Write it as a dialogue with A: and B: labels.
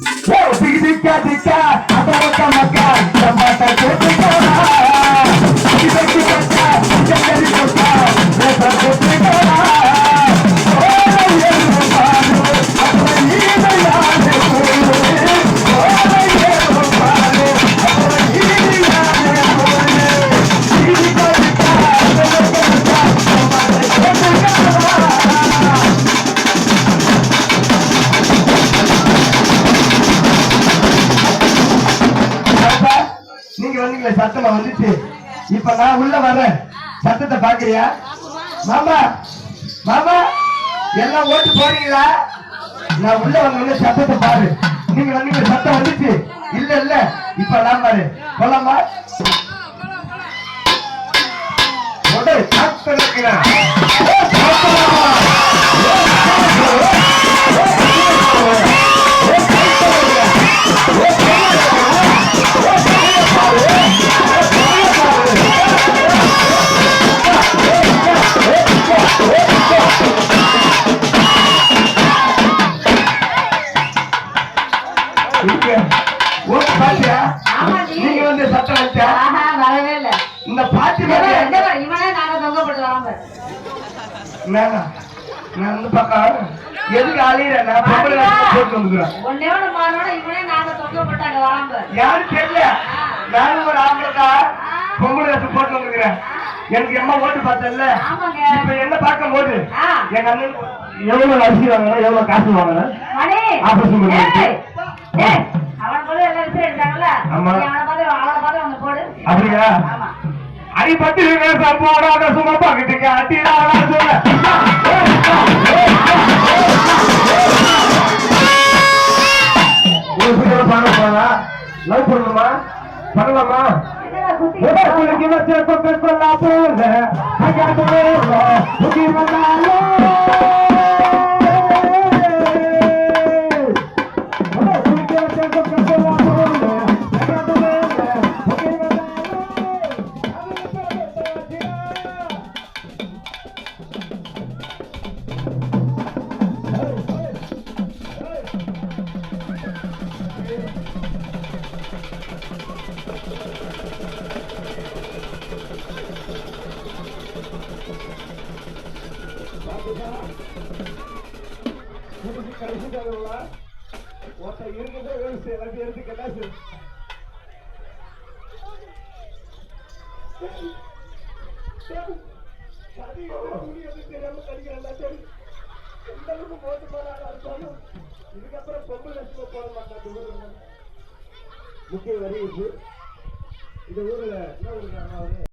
A: Dica, dica, dica, a todos los chamacas, chamacas, chamacas, நீங்க வந்தீங்களே வந்துச்சு. இப்ப நான் உள்ள வர்றேன். சத்தத்தை பாக்குறியா மாமா மாமா எல்லாம் ஓட்டு போறீங்களா? நான் உள்ள வந்த சத்தத்தை பாரு. நீங்க வந்தீங்க சத்தம் வந்துச்சு. இல்ல இல்ல. இப்ப நான் பாரு. போலாமா? உடனே சாப்பிட்டு நீங்க வந்து சத்தம் வச்சா
B: வரவே இல்ல.
A: இந்த பாட்டு
B: இவனே நாங்க தொங்கப்பட்டு வராம.
A: நானா? இந்த பக்கம் எதுக்கு அழியிற? நான் பொம்பளை போட்டு வந்துக்கிறேன்.
B: இவனே நாங்க தொங்கப்பட்டு அங்க வராம.
A: யாரும் தெரியல நானும் ஒரு ஆம்பளைக்கா பொம்பளை வேஷம் போட்டு வந்துக்கிறேன். எனக்கு எம்மா ஓட்டு பார்த்தல
B: ஆமாங்க.
A: இப்ப என்ன பார்க்கும் போது. எங்க அண்ணன் எவ்வளவு அரிசி வாங்கணும் எவ்வளவு காசு வாங்கணும்? ஆபரேஷன் அப்படியா?
B: ஆமா.
A: அடி பத்து வேஷம் போடாத சும்மா பாக்கிட்டுங்க அட்டிடாடா சொல்ல. பார்க்க போனா லவ் பண்ணணுமா? பண்ணலாமா? உனக்கு வச்ச பக்கம் சொல்ல போல ஒருத்தன் இருக்கிறத வேணும் எல்லாத்தையும் எடுத்து கட்டாசு இதுக்கப்புறம் பொம்பளை லட்சுமி போட மாட்டாங்க முக்கிய வரி இது. இந்த ஊர்ல என்ன ஊருக்காரங்க அவரு